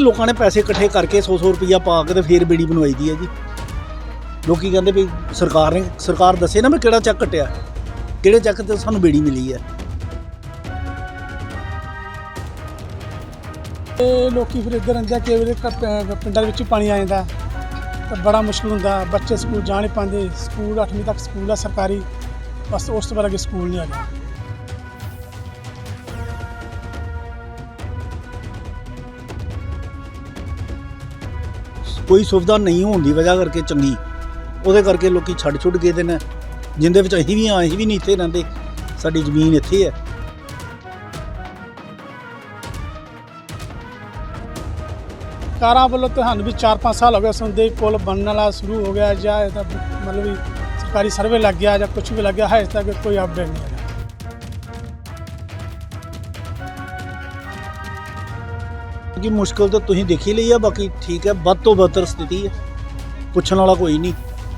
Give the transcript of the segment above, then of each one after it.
ਲੋਕਾਂ ਨੇ ਪੈਸੇ ਇਕੱਠੇ ਕਰਕੇ 100-100 ਰੁਪਈਆ ਪਾ ਕੇ ਤੇ ਫੇਰ ਬੀੜੀ ਬਣਵਾਈ ਦੀ ਹੈ ਜੀ। ਲੋਕੀ ਕਹਿੰਦੇ ਵੀ ਸਰਕਾਰ ਨੇ, ਸਰਕਾਰ ਦੱਸੇ ਨਾ ਮੈਂ ਕਿਹੜਾ ਚੱਕ ਕੱਟਿਆ। ਕਿਹੜੇ ਚੱਕ ਤੇ ਸਾਨੂੰ ਬੀੜੀ ਮਿਲੀ ਹੈ। ਇਹ ਲੋਕੀ ਫਿਰ ਇੱਧਰ ਅੰਦਰ ਕਈ ਵਾਰੀ ਪਿੰਡਾਂ ਦੇ ਵਿੱਚ ਪਾਣੀ ਆ ਜਾਂਦਾ। ਤਾਂ ਬੜਾ ਮੁਸ਼ਕਲ ਹੁੰਦਾ, ਬੱਚੇ ਸਕੂਲ ਜਾ ਨਹੀਂ ਪਾਉਂਦੇ। ਸਕੂਲ 8ਵੀਂ ਤੱਕ ਸਕੂਲ ਆ ਸਰਕਾਰੀ। ਬਸ ਉਸ ਤੋਂ ਬਾਅਦ ਅੱਗੇ ਸਕੂਲ ਨਹੀਂ ਆ ਹੈਗਾ ਕੋਈ ਸੁਵਿਧਾ ਨਹੀਂ ਹੋਣ ਦੀ ਵਜ੍ਹਾ ਕਰਕੇ ਚੰਗੀ। ਉਹਦੇ ਕਰਕੇ ਲੋਕੀ ਛੱਡ ਛੁੱਟ ਗਏ ਦੇ ਨੇ। ਜਿੰਦੇ ਵਿੱਚ ਅਸੀਂ ਵੀ ਆ ਅਸੀਂ ਵੀ ਨਹੀਂ ਇੱਥੇ ਰਹਿੰਦੇ। ਸਾਡੀ ਜ਼ਮੀਨ ਇੱਥੇ ਹੈ। ਸਰਕਾਰਾਂ ਵੱਲੋਂ ਤੁਹਾਨੂੰ ਵੀ 4-5 ਸਾਲ ਹੋ ਗਏ ਸੁਣਦੇ ਪੁਲ ਬਣਨ ਵਾਲਾ ਸ਼ੁਰੂ ਹੋ ਗਿਆ ਜਾਂ ਇਹਦਾ ਮਤਲਬ ਵੀ ਸਰਕਾਰੀ ਸਰਵੇ ਲੱਗ ਗਿਆ ਜਾਂ ਕੁਝ ਵੀ ਲੱਗ ਗਿਆ ਹੈ ਇਸ ਤੱਕ ਕੋਈ ਅਪਡੇਟ ਨਹੀਂ ਹੈਗਾ ਮੁਸ਼ਕਲ ਤਾਂ ਤੁਸੀਂ ਦੇਖੀ ਲਈ ਆ, ਬਾਕੀ ਠੀਕ ਹੈ ਵੱਧ ਤੋਂ ਬਦਤਰ ਸਥਿਤੀ ਹੈ ਪੁੱਛਣ ਵਾਲਾ ਕੋਈ ਨਹੀਂ।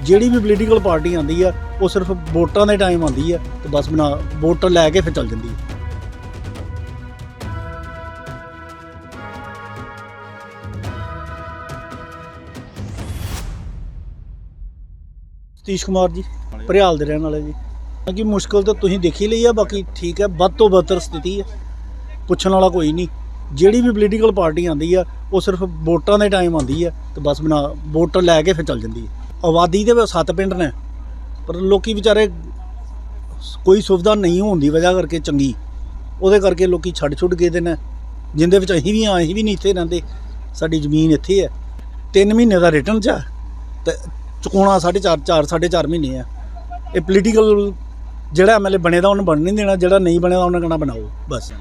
ਜਿਹੜੀ ਵੀ ਪੋਲੀਟੀਕਲ ਪਾਰਟੀ ਆਂਦੀ ਆ, ਉਹ ਸਿਰਫ ਵੋਟਾਂ ਦੇ ਟਾਈਮ ਆਂਦੀ ਆ, ਤੇ ਬਸ ਬਣਾ ਵੋਟ ਲੈ ਕੇ ਫਿਰ ਚੱਲ ਜਾਂਦੀ ਹੈ ਸਤੀਸ਼ ਕੁਮਾਰ ਜੀ, ਭਰਿਆਲ ਦੇ ਰਹਿਣ ਵਾਲੇ ਜੀ। ਕਿ ਮੁਸ਼ਕਲ ਤਾਂ ਤੁਸੀਂ ਦੇਖੀ ਲਈ ਆ, ਬਾਕੀ ਠੀਕ ਹੈ ਵੱਧ ਤੋਂ ਬਦਤਰ ਸਥਿਤੀ ਹੈ ਪੁੱਛਣ ਵਾਲਾ ਕੋਈ ਨਹੀਂ। ਜਿਹੜੀ ਵੀ ਪੋਲੀਟੀਕਲ ਪਾਰਟੀ ਆਂਦੀ ਆ, ਉਹ ਸਿਰਫ ਵੋਟਾਂ ਦੇ ਟਾਈਮ ਆਂਦੀ ਆ ਤੇ ਬਸ ਬਣਾ, ਵੋਟ ਲੈ ਕੇ ਫਿਰ ਚੱਲ ਜਾਂਦੀ ਹੈ ਆਬਾਦੀ ਦੇ ਵਿੱਚ ਸੱਤ ਪਿੰਡ ਨੇ, ਪਰ ਲੋਕੀ ਵਿਚਾਰੇ ਕੋਈ ਸੁਵਿਧਾ ਨਹੀਂ ਹੋਣ ਦੀ ਵਜ੍ਹਾ ਕਰਕੇ ਚੰਗੀ। ਉਹਦੇ ਕਰਕੇ ਲੋਕੀ ਛੱਡ ਛੁੱਟ ਗਏ ਦੇ ਨੇ ਜਿੰਦੇ ਵਿੱਚ ਅਸੀਂ ਵੀ ਆ ਅਸੀਂ ਵੀ ਨਹੀਂ ਇੱਥੇ ਰਹਿੰਦੇ। ਸਾਡੀ ਜ਼ਮੀਨ ਇੱਥੇ ਹੈ 3 ਮਹੀਨੇ ਦਾ ਰਿਟਰਨ ਚ ਆ ਤੇ ਚੁਕਾਉਣਾ 4.5 4 4.5 ਮਹੀਨੇ ਆ। ਇਹ ਪੋਲੀਟੀਕਲ ਜਿਹੜਾ ਐਮਐਲਏ ਬਣੇ ਦਾ ਉਹਨੂੰ ਬਣ ਨਹੀਂ ਦੇਣਾ, ਜਿਹੜਾ ਨਹੀਂ ਬਣਿਆ ਉਹਨਾਂ ਕਹਿਣਾ ਬਣਾਓ, ਬਸ।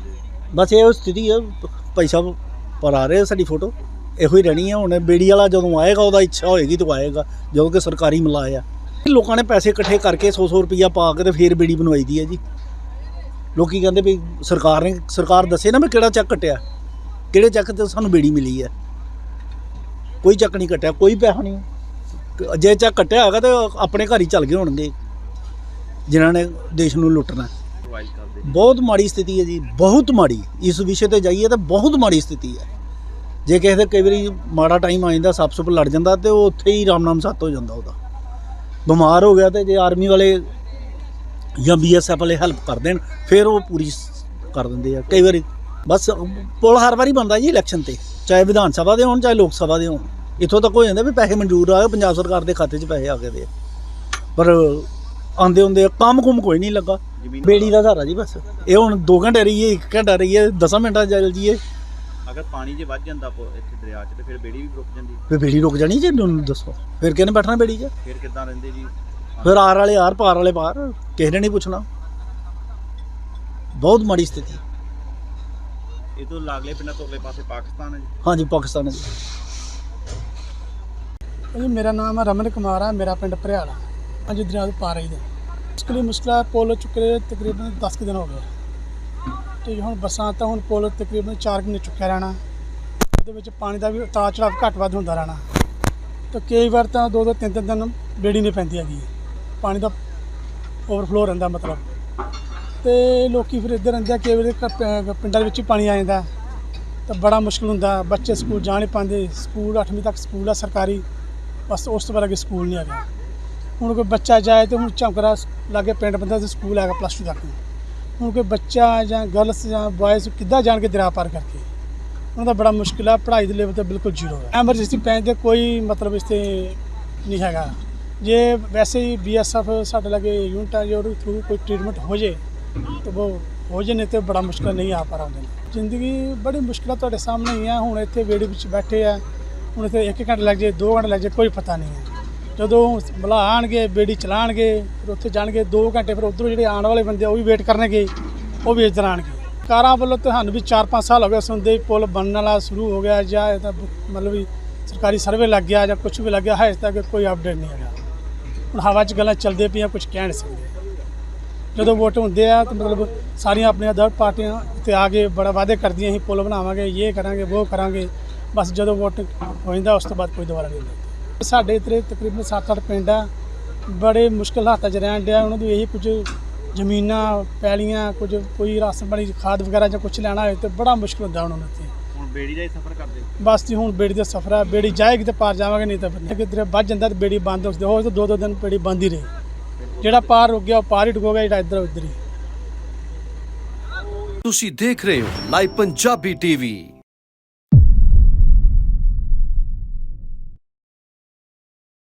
ਬਸ ਇਹ ਸਥਿਤੀ ਹੈ ਭਾਈ ਸਾਹਿਬ, ਪਰ ਆ ਰਹੇ ਆ ਸਾਡੀ ਫੋਟੋ। ਇਹੋ ਹੀ ਰਹਿਣੀ ਹੈ ਹੁਣ ਬੇੜੀ ਵਾਲਾ ਜਦੋਂ ਆਏਗਾ, ਉਹਦਾ ਇੱਛਾ ਹੋਏਗੀ ਤਾਂ ਆਏਗਾ, ਜਦੋਂ ਕਿ ਸਰਕਾਰੀ ਮਲਾਏ ਲੋਕਾਂ ਨੇ ਪੈਸੇ ਇਕੱਠੇ ਕਰਕੇ 100-100 ਰੁਪਈਆ ਪਾ ਕੇ ਤੇ ਫੇਰ ਬੇੜੀ ਬਣਵਾਈ ਦੀ ਹੈ ਜੀ। ਲੋਕੀ ਕਹਿੰਦੇ ਵੀ ਸਰਕਾਰ ਨੇ, ਸਰਕਾਰ ਦੱਸੇ ਨਾ ਮੈਂ ਕਿਹੜਾ ਚੱਕ ਕੱਟਿਆ। ਕਿਹੜੇ ਚੱਕ ਤੇ ਸਾਨੂੰ ਬੇੜੀ ਮਿਲੀ ਹੈ ਕੋਈ ਚੱਕ ਨਹੀਂ ਕੱਟਿਆ, ਕੋਈ ਪੈਸਾ ਨਹੀਂ। ਜੇ ਚੱਕ ਕੱਟਿਆ ਹੈਗਾ ਤਾਂ ਆਪਣੇ ਘਰ ਹੀ ਚੱਲ ਗਏ ਹੋਣਗੇ, ਜਿਨ੍ਹਾਂ ਨੇ ਦੇਸ਼ ਨੂੰ ਲੁੱਟਣਾ। ਬਹੁਤ ਮਾੜੀ ਸਥਿਤੀ ਹੈ ਜੀ, ਬਹੁਤ ਮਾੜੀ। ਇਸ ਵਿਸ਼ੇ ਤੇ ਜਾਈਏ ਤਾਂ ਬਹੁਤ ਮਾੜੀ ਸਥਿਤੀ ਹੈ। ਜੇ ਕਿਸੇ ਦੇ ਕਈ ਵਾਰੀ ਮਾੜਾ ਟਾਈਮ ਆ ਜਾਂਦਾ ਸੱਪ ਸੁੱਪ ਲੜ ਜਾਂਦਾ ਤੇ ਉਹ ਉੱਥੇ ਹੀ ਰਾਮ ਨਾਮ ਸੱਤ ਹੋ ਜਾਂਦਾ ਉਹਦਾ। ਬਿਮਾਰ ਹੋ ਗਿਆ ਤੇ ਜੇ ਆਰਮੀ ਵਾਲੇ ਜਾਂ ਬੀਐਸਐਫ ਵਾਲੇ ਹੈਲਪ ਕਰ ਦੇਣ, ਫਿਰ ਉਹ ਪੂਰੀ ਕਰ ਦਿੰਦੇ ਆ, ਕਈ ਵਾਰੀ। ਬਸ ਪੁਲ ਹਰ ਵਾਰੀ ਬੰਦਾ ਜੀ ਇਲੈਕਸ਼ਨ ਤੇ, ਚਾਹੇ ਵਿਧਾਨ ਸਭਾ ਦੇ ਹੋਣ, ਚਾਹੇ ਲੋਕ ਸਭਾ ਦੇ ਹੋਣ। ਇੱਥੋਂ ਤੱਕ ਹੋ ਜਾਂਦਾ ਵੀ ਪੈਸੇ ਮਨਜ਼ੂਰ ਆ ਗਏ ਪੰਜਾਬ ਸਰਕਾਰ ਦੇ ਖਾਤੇ 'ਚ ਪੈਸੇ ਆ ਗਏ ਦੇ ਆ। ਪਰ ਆਂਦੇ ਹੁੰਦੇ ਕੰਮ ਕੁਮ ਕੋਈ ਨਹੀਂ ਲੱਗਾ। ਬੇੜੀ ਦਾ ਸਹਾਰਾ ਜੀ ਬਸ। ਇਹ ਹੁਣ 2 ਘੰਟੇ ਰਹੀਏ 1 ਘੰਟਾ ਰਹੀਏ 10 ਮਿੰਟਾਂ 'ਚ ਚੱਲ ਜੀਏ ਅਗਰ ਪਾਣੀ ਜੇ ਵੱਧ ਜਾਂਦਾ ਪੋ- ਇੱਥੇ ਦਰਿਆ 'ਚ ਤੇ ਫਿਰ ਬੇੜੀ ਵੀ ਰੁਕ ਜਾਂਦੀ। ਵੀ ਬੇੜੀ ਰੁਕ ਜਾਣੀ ਜੀ ਤੁਹਾਨੂੰ ਦੱਸੋ। ਫਿਰ ਕਿਹਨੇ ਬੈਠਣਾ ਬੇੜੀ 'ਚ? ਫਿਰ ਕਿੱਦਾਂ ਰਹਿੰਦੇ ਜੀ? ਫਿਰ ਆਰ ਵਾਲੇ ਆਰ ਪਾਰ ਵਾਲੇ ਪਾਰ। ਕਿਸੇ ਨੇ ਨਹੀਂ ਪੁੱਛਣਾ। ਬਹੁਤ ਮਾੜੀ ਸਥਿਤੀ। ਇਹ ਤੋਂ ਲਾਗਲੇ ਪਿੰਡਾਂ ਤੋਂ ਅਗਲੇ ਪਾਸੇ ਪਾਕਿਸਤਾਨ ਹੈ ਜੀ। ਹਾਂਜੀ ਪਾਕਿਸਤਾਨ ਦੀ ਜੀ। ਮੇਰਾ ਨਾਮ ਹੈ ਰਮਨ ਕੁਮਾਰ ਹੈ ਮੇਰਾ ਪਿੰਡ ਭਰਿਆਲਾ। ਪੰਜ ਦਰਿਆ ਦੇ ਪਾਰ ਹੀ ਦੇ ਮੁਸ਼ਕਲੀ ਮੁਸ਼ਕਲਾ ਪੁਲ ਚੁੱਕੇ ਤਕਰੀਬਨ 10 ਕੁ ਦਿਨ ਹੋ ਗਏ। ਤੇ ਹੁਣ ਬਸਾਂ ਤਾਂ ਹੁਣ ਪੁਲ ਤਕਰੀਬਨ 4 ਮਹੀਨੇ ਚੁੱਕਿਆ ਰਹਿਣਾ। ਉਹਦੇ ਵਿੱਚ ਪਾਣੀ ਦਾ ਵੀ ਉਤਾਰ ਚੜਾਵ ਘੱਟ ਵੱਧ ਹੁੰਦਾ ਰਹਿਣਾ। ਤੇ ਕਈ ਵਾਰ ਤਾਂ ਦੋ ਦੋ ਤਿੰਨ ਤਿੰਨ ਦਿਨ ਬੇੜੀ ਨਹੀਂ ਪੈਂਦੀ ਹੈਗੀ। ਪਾਣੀ ਦਾ ਓਵਰਫਲੋ ਰਹਿੰਦਾ ਮਤਲਬ। ਤੇ ਲੋਕੀ ਫਿਰ ਇੱਧਰ ਅੰਦਰ ਕਈ ਵਾਰੀ ਪਿੰਡਾਂ ਦੇ ਵਿੱਚ ਹੀ ਪਾਣੀ ਆ ਜਾਂਦਾ। ਤਾਂ ਬੜਾ ਮੁਸ਼ਕਲ ਹੁੰਦਾ। ਬੱਚੇ ਸਕੂਲ ਜਾ ਨਹੀਂ ਪਾਉਂਦੇ। ਸਕੂਲ 8ਵੀਂ ਤੱਕ ਸਕੂਲ ਆ ਸਰਕਾਰੀ। ਬਸ ਉਸ ਤੋਂ ਬਾਅਦ ਅੱਗੇ ਸਕੂਲ ਨਹੀਂ ਆ ਹੈਗਾ। ਹੁਣ ਕੋਈ ਬੱਚਾ ਜਾਏ ਤੇ ਹੁਣ ਝੰਕਰਾ ਲਾਗੇ ਪਿੰਡ ਬੰਦਾ ਤੇ ਸਕੂਲ ਹੈਗਾ ਪਲੱਸ 2 ਤੱਕ। ਹੁਣ ਕੋਈ ਬੱਚਾ ਜਾਂ ਗਰਲਸ ਜਾਂ ਬॉयਜ਼ ਕਿੱਦਾਂ ਜਾਣ ਕੇ ਦਰਿਆ ਪਾਰ ਕਰਕੇ? ਉਹਨਾਂ ਦਾ ਬੜਾ ਮੁਸ਼ਕਿਲ ਆ, ਪੜ੍ਹਾਈ ਦੇ ਲੈਵਲ ਤੇ ਬਿਲਕੁਲ ਜ਼ੀਰੋ ਹੈ ਐਮਰਜੈਂਸੀ ਪੈਣ ਦੇ ਕੋਈ ਮਤਲਬ ਇਸ ਤੇ ਨਹੀਂ ਹੈਗਾ। ਜੇ ਵੈਸੇ ਹੀ ਬੀਐਸਐਫ ਸਾਡੇ ਲਾਗੇ ਯੂਨਿਟ ਆ, ਜੇ ਉਹਦੇ ਥਰੂ ਕੋਈ ਟ੍ਰੀਟਮੈਂਟ ਹੋ ਜੇ, ਤਾਂ ਉਹ ਹੋ ਜੇ, ਨਹੀਂ ਤੇ ਬੜਾ ਮੁਸ਼ਕਿਲ ਨਹੀਂ ਆ ਪਾ ਰਹੇ ਜ਼ਿੰਦਗੀ ਬੜੀ ਮੁਸ਼ਕਿਲਾਂ ਤੁਹਾਡੇ ਸਾਹਮਣੇ ਹੀ ਆ, ਹੁਣ ਇੱਥੇ ਵੇੜੇ ਵਿੱਚ ਬੈਠੇ ਆ, ਹੁਣ ਇੱਥੇ ਇੱਕ ਘੰਟਾ ਲੱਗ ਜੇ, ਦੋ ਘੰਟੇ ਲੱਗ ਜੇ, ਕੋਈ ਪਤਾ ਨਹੀਂ ਹੈ ਜਦੋਂ ਬੁਲਾ ਆਣਗੇ ਬੇੜੀ ਚਲਾਣਗੇ ਫਿਰ ਉੱਥੇ ਜਾਣਗੇ 2 ਘੰਟੇ ਫਿਰ ਉਧਰੋਂ ਜਿਹੜੇ ਆਉਣ ਵਾਲੇ ਬੰਦੇ ਆ, ਉਹ ਵੀ ਵੇਟ ਕਰਨਗੇ ਉਹ ਵੀ ਇੱਧਰ ਆਣਗੇ ਕਾਰਾਂ ਵੱਲੋਂ ਤੁਹਾਨੂੰ ਵੀ 4-5 ਸਾਲ ਹੋ ਗਏ ਸੁਣਦੇ ਪੁਲ ਬਣਨ ਵਾਲਾ ਸ਼ੁਰੂ ਹੋ ਗਿਆ ਜਾਂ ਇਹਦਾ ਮਤਲਬ ਵੀ ਸਰਕਾਰੀ ਸਰਵੇ ਲੱਗ ਗਿਆ ਜਾਂ ਕੁਝ ਵੀ ਲੱਗ ਗਿਆ ਹੈ ਇਸ ਤੱਕ ਕੋਈ ਅਪਡੇਟ ਨਹੀਂ ਹੈਗਾ। ਹੁਣ ਹਵਾ 'ਚ ਗੱਲਾਂ ਚੱਲਦੇ ਪਈਆਂ ਕੁਝ ਕਹਿ ਨਹੀਂ ਸਕਦੇ। ਜਦੋਂ ਵੋਟ ਹੁੰਦੇ ਆ ਤਾਂ ਮਤਲਬ ਸਾਰੀਆਂ ਆਪਣੀਆਂ ਦਰ ਪਾਰਟੀਆਂ 'ਤੇ ਆ ਕੇ ਬੜਾ ਵਾਅਦੇ ਕਰਦੀਆਂ ਅਸੀਂ ਪੁਲ ਬਣਾਵਾਂਗੇ ਇਹ ਕਰਾਂਗੇ ਉਹ ਕਰਾਂਗੇ। ਬਸ ਜਦੋਂ ਵੋਟ ਹੋ ਜਾਂਦਾ ਉਸ ਤੋਂ ਬਾਅਦ ਕੋਈ ਦੁਬਾਰਾ ਨਹੀਂ ਹੁੰਦਾ। ਸਾਡੇ ਇੱਥੇ ਤਕਰੀਬਨ 7-8 ਪਿੰਡ ਆ ਬੜੇ ਮੁਸ਼ਕਲ ਹਾਲਾਤਾਂ 'ਚ ਰਹਿਣ ਡਿਆ ਉਹਨਾਂ ਦੀ ਇਹੀ ਕੁਝ ਜ਼ਮੀਨਾਂ ਪੈਲੀਆਂ ਕੁਝ ਕੋਈ ਰਾਸ਼ਨ ਪਾਣੀ ਖਾਦ ਵਗੈਰਾ ਜਾਂ ਕੁਝ ਲੈਣਾ ਹੋਏ ਤੇ ਬੜਾ ਮੁਸ਼ਕਲ ਹੁੰਦਾ ਉਹਨਾਂ ਨੂੰ ਇੱਥੇ। ਹੁਣ ਬੇੜੀ ਦਾ ਹੀ ਸਫ਼ਰ ਕਰਦੇ ਬਸ ਜੀ ਹੁਣ ਬੇੜੀ ਦਾ ਸਫ਼ਰ ਹੈ ਬੇੜੀ ਜਾਏਗੀ ਤੇ ਪਾਰ ਜਾਵਾਂਗੇ ਨਹੀਂ ਤਾਂ ਫਿਰ ਕਿਧਰੇ ਵੱਜ ਜਾਂਦਾ ਤੇ ਬੇੜੀ ਬੰਦ ਹੋ ਸਕਦੀ ਹੋ ਤਾਂ ਦੋ ਦੋ ਦਿਨ ਬੇੜੀ ਬੰਦ ਹੀ ਰਹੀ। ਜਿਹੜਾ ਪਾਰ ਰੁਕ ਗਿਆ ਉਹ ਪਾਰ ਹੀ ਡੁੱਬੋਗਾ ਜਿਹੜਾ ਇੱਧਰ ਉੱਧਰ ਹੀ। ਤੁਸੀਂ ਦੇਖ ਰਹੇ ਹੋ ਲਾਈਵ ਪੰਜਾਬੀ ਟੀਵੀ।